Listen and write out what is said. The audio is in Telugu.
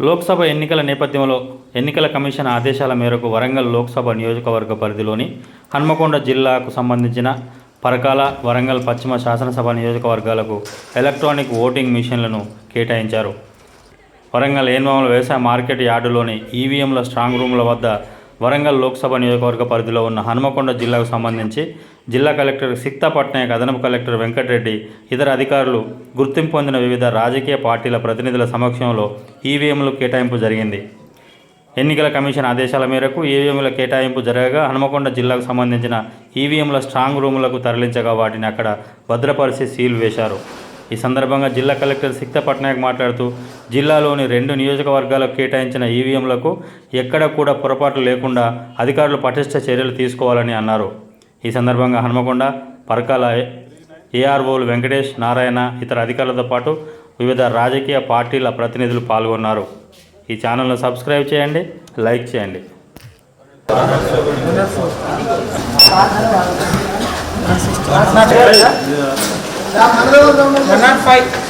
లోక్సభ ఎన్నికల నేపథ్యంలో ఎన్నికల కమిషన్ ఆదేశాల మేరకు వరంగల్ లోక్సభ నియోజకవర్గ పరిధిలోని హన్మకొండ జిల్లాకు సంబంధించిన పరకాల వరంగల్ పశ్చిమ శాసనసభ నియోజకవర్గాలకు ఎలక్ట్రానిక్ ఓటింగ్ మిషన్లను కేటాయించారు. వరంగల్ ఏన్వాముల వ్యవసాయ మార్కెట్ యార్డులోని ఈవీఎంల స్ట్రాంగ్ రూమ్ల వద్ద వరంగల్ లోక్సభ నియోజకవర్గ పరిధిలో ఉన్న హనుమకొండ జిల్లాకు సంబంధించి జిల్లా కలెక్టర్ సిక్తా పట్నాయక్ అదనపు కలెక్టర్ వెంకటరెడ్డి ఇతర అధికారులు గుర్తింపు పొందిన వివిధ రాజకీయ పార్టీల ప్రతినిధుల సమక్షంలో ఈవీఎంలు కేటాయింపు జరిగింది. ఎన్నికల కమిషన్ ఆదేశాల మేరకు ఈవీఎంల కేటాయింపు జరగగా హనుమకొండ జిల్లాకు సంబంధించిన ఈవీఎంల స్ట్రాంగ్ రూములకు తరలించగా వాటిని అక్కడ భద్రపరిచి సీల్ వేశారు. ఈ సందర్భంగా జిల్లా కలెక్టర్ సిక్త పట్నాయక్ మాట్లాడుతూ జిల్లాలోని రెండు నియోజకవర్గాలకు కేటాయించిన ఈవీఎంలకు ఎక్కడ కూడా పొరపాట్లు లేకుండా అధికారులు పటిష్ట చర్యలు తీసుకోవాలని అన్నారు. ఈ సందర్భంగా హనుమకొండ పరకాల ఏఆర్ఓలు వెంకటేష్ నారాయణ ఇతర అధికారులతో పాటు వివిధ రాజకీయ పార్టీల ప్రతినిధులు పాల్గొన్నారు. ఈ ఛానల్ను సబ్స్క్రైబ్ చేయండి లైక్ చేయండి. Cannot fight.